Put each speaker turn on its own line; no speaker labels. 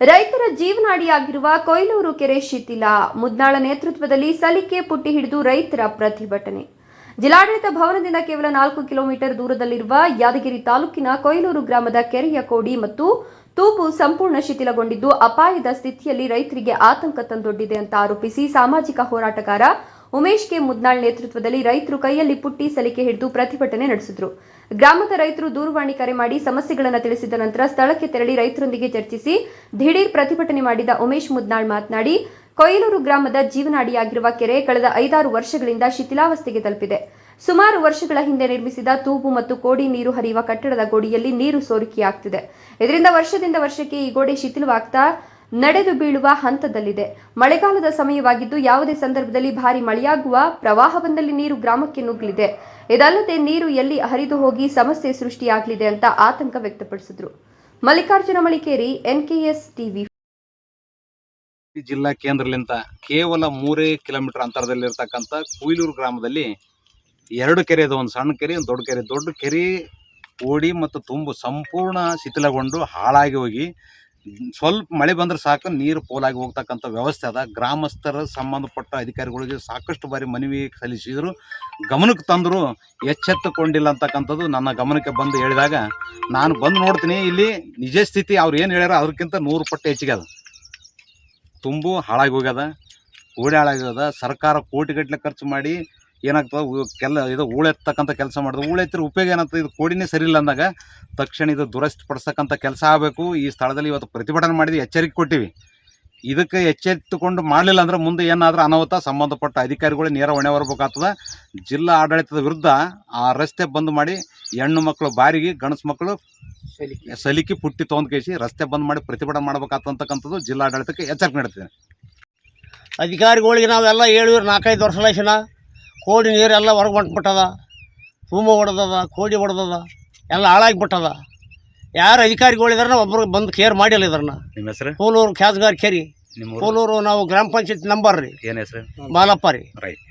ರೈತರ ಜೀವನಾಡಿಯಾಗಿರುವ ಕೊಯ್ಲೂರು ಕೆರೆ ಶಿಥಿಲ. ಮುದ್ನಾಳ ನೇತೃತ್ವದಲ್ಲಿ ಸಲಿಕೆ ಪುಟ್ಟಿ ಹಿಡಿದು ರೈತರ ಪ್ರತಿಭಟನೆ. ಜಿಲ್ಲಾಡಳಿತ ಭವನದಿಂದ ಕೇವಲ ನಾಲ್ಕು ಕಿಲೋಮೀಟರ್ ದೂರದಲ್ಲಿರುವ ಯಾದಗಿರಿ ತಾಲೂಕಿನ ಕೊಯ್ಲೂರು ಗ್ರಾಮದ ಕೆರೆಯ ಕೋಡಿ ಮತ್ತು ತೂಪು ಸಂಪೂರ್ಣ ಶಿಥಿಲಗೊಂಡಿದ್ದು ಅಪಾಯದ ಸ್ಥಿತಿಯಲ್ಲಿ ರೈತರಿಗೆ ಆತಂಕ ತಂದೊಡ್ಡಿದೆ ಅಂತ ಆರೋಪಿಸಿ ಸಾಮಾಜಿಕ ಹೋರಾಟಗಾರ ಉಮೇಶ್ ಕೆ ಮುದ್ನಾಳ್ ನೇತೃತ್ವದಲ್ಲಿ ರೈತರು ಕೈಯಲ್ಲಿ ಪುಟ್ಟಿ ಸಲಿಕೆ ಹಿಡಿದು ಪ್ರತಿಭಟನೆ ನಡೆಸಿದ್ರು. ಗ್ರಾಮದ ರೈತರು ದೂರವಾಣಿ ಕರೆ ಮಾಡಿ ಸಮಸ್ಯೆಗಳನ್ನು ತಿಳಿಸಿದ ನಂತರ ಸ್ಥಳಕ್ಕೆ ತೆರಳಿ ರೈತರೊಂದಿಗೆ ಚರ್ಚಿಸಿ ದಿಢೀರ್ ಪ್ರತಿಭಟನೆ ಮಾಡಿದ ಉಮೇಶ್ ಮುದ್ನಾಳ್ ಮಾತನಾಡಿ, ಕೊಯ್ಲೂರು ಗ್ರಾಮದ ಜೀವನಾಡಿಯಾಗಿರುವ ಕೆರೆ ಕಳೆದ ಐದಾರು ವರ್ಷಗಳಿಂದ ಶಿಥಿಲಾವಸ್ಥೆಗೆ ತಲುಪಿದೆ. ಸುಮಾರು ವರ್ಷಗಳ ಹಿಂದೆ ನಿರ್ಮಿಸಿದ ತೂಬು ಮತ್ತು ಕೋಡಿ ನೀರು ಹರಿಯುವ ಕಟ್ಟಡದ ಗೋಡಿಯಲ್ಲಿ ನೀರು ಸೋರಿಕೆಯಾಗ್ತಿದೆ. ಇದರಿಂದ ವರ್ಷದಿಂದ ವರ್ಷಕ್ಕೆ ಈ ಗೋಡೆ ಶಿಥಿಲವಾಗ್ತಾ ನಡೆದು ಬೀಳುವ ಹಂತದಲ್ಲಿದೆ. ಮಳೆಗಾಲದ ಸಮಯವಾಗಿದ್ದು ಯಾವುದೇ ಸಂದರ್ಭದಲ್ಲಿ ಭಾರಿ ಮಳೆಯಾಗುವ ಪ್ರವಾಹ ಬಂದಲ್ಲಿ ನೀರು ಗ್ರಾಮಕ್ಕೆ ನುಗ್ಗಲಿದೆ. ಇದಲ್ಲದೆ ನೀರು ಎಲ್ಲಿ ಹರಿದು ಹೋಗಿ ಸಮಸ್ಯೆ ಸೃಷ್ಟಿಯಾಗಲಿದೆ ಅಂತ ಆತಂಕ ವ್ಯಕ್ತಪಡಿಸಿದ್ರು. Mallikarjuna Malikeri, NKS TV.
ಜಿಲ್ಲಾ ಕೇಂದ್ರಲಿಂತ ಕೇವಲ ಮೂರೇ ಕಿಲೋಮೀಟರ್ ಅಂತರದಲ್ಲಿರ್ತಕ್ಕಂಥ ಕುಯ್ಲೂರು ಗ್ರಾಮದಲ್ಲಿ ಎರಡು ಕೆರೆ ಇದೆ. ಒಂದು ಸಣ್ಣ ಕೆರೆ, ಒಂದು ದೊಡ್ಡ ಕೆರೆ. ದೊಡ್ಡ ಕೆರೆ ಓಡಿ ಮತ್ತು ತುಂಬು ಸಂಪೂರ್ಣ ಶಿಥಿಲಗೊಂಡು ಹಾಳಾಗಿ ಹೋಗಿ ಸ್ವಲ್ಪ ಮಳೆ ಬಂದ್ರೆ ಸಾಕು, ನೀರು ಪೋಲಾಗಿ ಹೋಗ್ತಕ್ಕಂಥ ವ್ಯವಸ್ಥೆ ಅದ. ಗ್ರಾಮಸ್ಥರ ಸಂಬಂಧಪಟ್ಟ ಅಧಿಕಾರಿಗಳಿಗೆ ಸಾಕಷ್ಟು ಬಾರಿ ಮನವಿ ಸಲ್ಲಿಸಿದ್ರು. ಗಮನಕ್ಕೆ ತಂದರು, ಎಚ್ಚೆತ್ತುಕೊಂಡಿಲ್ಲ ಅಂತಕ್ಕಂಥದ್ದು ನನ್ನ ಗಮನಕ್ಕೆ ಬಂದು ಹೇಳಿದಾಗ, ನಾನು ಬಂದು ನೋಡ್ತೀನಿ, ಇಲ್ಲಿ ನಿಜ ಸ್ಥಿತಿ ಅವ್ರು ಏನು ಹೇಳ್ಯಾರ ಅದಕ್ಕಿಂತ ನೂರು ಪಟ್ಟು ಹೆಚ್ಚಿಗೆ ಅದ. ತುಂಬು ಹಾಳಾಗಿ ಹೋಗ್ಯದ ಓಡಿ ಸರ್ಕಾರ ಕೋಟಿಗಟ್ಟಲೆ ಖರ್ಚು ಮಾಡಿ ಏನಾಗ್ತದೆ ಕೆಲ ಇದು ಹೂಳೆತ್ತಕ್ಕಂಥ ಕೆಲಸ ಮಾಡಿದ್ರು ಹೂಳೆತ್ತಿರ ಉಪಯೋಗ ಏನಾಗ್ತದೆ ಇದು ಕೋಡಿನೇ ಸರಿ ಇಲ್ಲ ಅಂದಾಗ ತಕ್ಷಣ ಇದು ದುರಸ್ತಿ ಪಡಿಸ್ತಕ್ಕಂಥ ಕೆಲಸ ಆಗಬೇಕು. ಈ ಸ್ಥಳದಲ್ಲಿ ಇವತ್ತು ಪ್ರತಿಭಟನೆ ಮಾಡಿದ್ವಿ ಎಚ್ಚರಿಕೆ ಕೊಟ್ಟಿವಿ. ಇದಕ್ಕೆ ಎಚ್ಚೆತ್ತುಕೊಂಡು ಮಾಡಲಿಲ್ಲ ಅಂದ್ರೆ ಮುಂದೆ ಏನಾದರೂ ಅನಾಹುತ ಸಂಬಂಧಪಟ್ಟ ಅಧಿಕಾರಿಗಳು ನೇರ ಹೊಣೆ ಬರಬೇಕಾಗ್ತದೆ ಜಿಲ್ಲಾ ಆಡಳಿತದ ವಿರುದ್ಧ ಆ ರಸ್ತೆ ಬಂದ್ ಮಾಡಿ ಹೆಣ್ಣು ಮಕ್ಕಳು ಬಾರಿಗೆ ಗಂಡಸು ಮಕ್ಕಳು ಸಲಿಕೆ. ಪುಟ್ಟಿ ತೊಗೊಂಡ್ ಕೇಸಿ ರಸ್ತೆ ಬಂದ್ ಮಾಡಿ ಪ್ರತಿಭಟನೆ ಮಾಡಬೇಕಾದಂತಕ್ಕಂಥದ್ದು ಜಿಲ್ಲಾಡಳಿತಕ್ಕೆ ಎಚ್ಚರಿಕೆ ನೀಡ್ತೇನೆ
ಅಧಿಕಾರಿಗಳಿಗೆ ನಾವೆಲ್ಲ ಹೇಳಿದ್ರು ನಾಲ್ಕೈದು ವರ್ಷ ಲಕ್ಷಣ. ಕೋಡಿ ನೀರೆಲ್ಲ ಹೊರಗೆ ಹೊಂಟ್ಬಿಟ್ಟದ ತುಂಬ ಹೊಡೆದದ ಕೋಡಿ ಹೊಡೆದದ ಎಲ್ಲ ಹಾಳಾಗಿಬಿಟ್ಟದ. ಯಾರು ಅಧಿಕಾರಿಗಳಿದಾರೆ ಒಬ್ಬರು ಬಂದು ಕೇರ್ ಮಾಡಿಲ್ಲ ಇದನ್ನ
ನಿಮ್ಮ ಹೆಸರು?
ಕೋಲೂರು ಖ್ಯಾಸ್ಗಾರ್ ಕೇರಿ.
ನಿಮ್ಮ
ಕೋಲೂರು ನಾವು ಗ್ರಾಮ ಪಂಚಾಯತ್ ನಂಬರ್ ರೀ.
ಏನು ಹೆಸರು?
ಬಾಲಪ್ಪ ರೀ.
ರೈಟ್.